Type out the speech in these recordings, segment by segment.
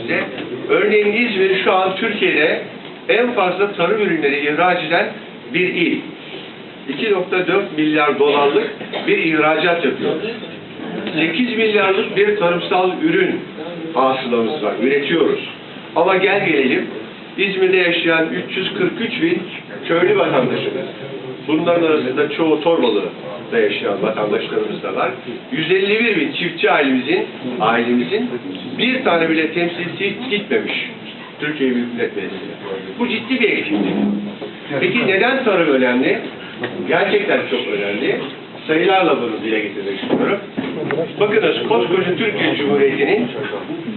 size. Örneğin İzmir şu an Türkiye'de en fazla tarım ürünleri ihraç eden bir il. 2.4 milyar dolarlık bir ihracat yapıyoruz. 8 milyarlık bir tarımsal ürün hasılamız var, üretiyoruz. Ama gel gelelim, İzmir'de yaşayan 343 bin köylü vatandaşımız. Bunların arasında çoğu Torbalı'da yaşayan vatandaşlarımız da var. 151 bin çiftçi ailemizin, ailemizin bir tane bile temsilci gitmemiş Türkiye Büyük Millet Meclisi'ne. Bu ciddi bir eksiklik. Peki neden tarım önemli? Gerçekten çok önemli. Sayılarla bunu dile getirmek istiyorum. Bakınız koskoca Türkiye Cumhuriyeti'nin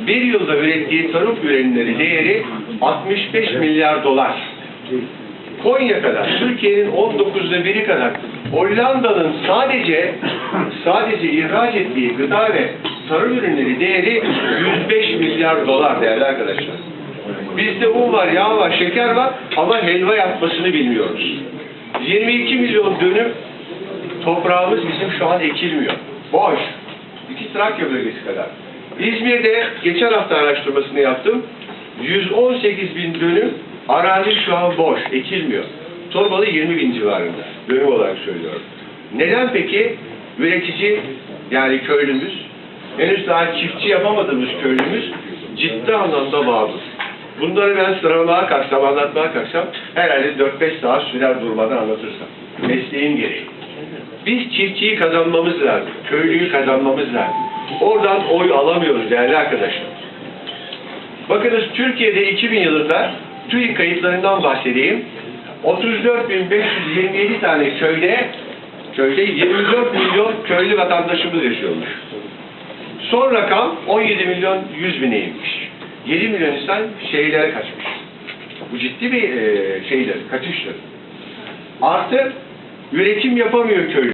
bir yılda ürettiği tarım ürünleri değeri 65 milyar dolar. Konya kadar, Türkiye'nin 19'da biri kadar, Hollanda'nın sadece sadece ihraç ettiği gıda ve tarım ürünleri değeri 105 milyar dolar değerli arkadaşlar. Bizde un var, yağ var, şeker var ama helva yapmasını bilmiyoruz. 22 milyon dönüm toprağımız bizim şu an ekilmiyor. Boş. İki Trakya bölgesi kadar. İzmir'de geçen hafta araştırmasını yaptım. 118 bin dönüm arazi şu an boş, ekilmiyor. Torbalı 20 bin civarında. Dönüm olarak söylüyorum. Neden peki üretici yani köylümüz, henüz daha çiftçi yapamadığımız köylümüz ciddi anlamda mağdur. Bunları ben sıralamaya kalksam, anlatmaya kalksam herhalde 4-5 saat sürer durmadan anlatırsam. Mesleğin gereği. Biz çiftçiyi kazanmamız lazım. Köylüyü kazanmamız lazım. Oradan oy alamıyoruz değerli arkadaşlar. Bakınız Türkiye'de 2000 yılında TÜİK kayıtlarından bahsedeyim. 34.527 tane köyde köyde 24 milyon köylü vatandaşımız yaşıyormuş. Son rakam 17 milyon 100 bine inmiş. 7 milyon insan şehirlere kaçmış. Bu ciddi bir e, şeydir, kaçıştır. Artı üretim yapamıyor köylü.